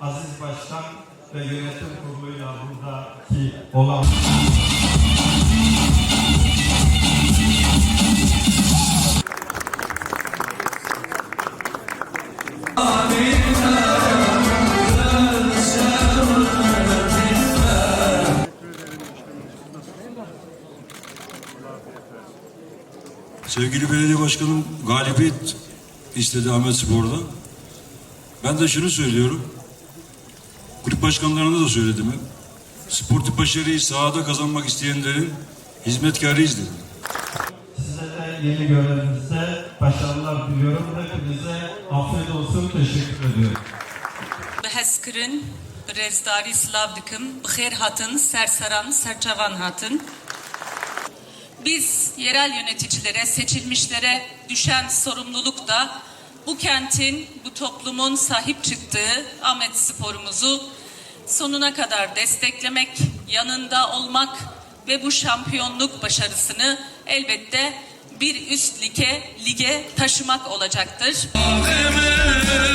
Aziz Başkan ve yönetim kuruluyla buradaki olan Sevgili belediye başkanım galibiyet istedi Ahmet Spor'da. Ben de şunu söylüyorum. Kulüp başkanlarına da söyledim hep. Sportif başarıyı sahada kazanmak isteyenlerin hizmetkarıyız dedim. size de yeni görevinizde başarılar diliyorum. Hepinize afiyet olsun. Teşekkür ediyorum. Bi rêzdarî silav dikim, bi xêr hatin, serseran, serçavan hatin. Biz yerel yöneticilere, seçilmişlere düşen sorumluluk da bu kentin, bu toplumun sahip çıktığı Ahmet Spor'umuzu sonuna kadar desteklemek, yanında olmak ve bu şampiyonluk başarısını elbette bir üst lige, lige taşımak olacaktır. Ahmet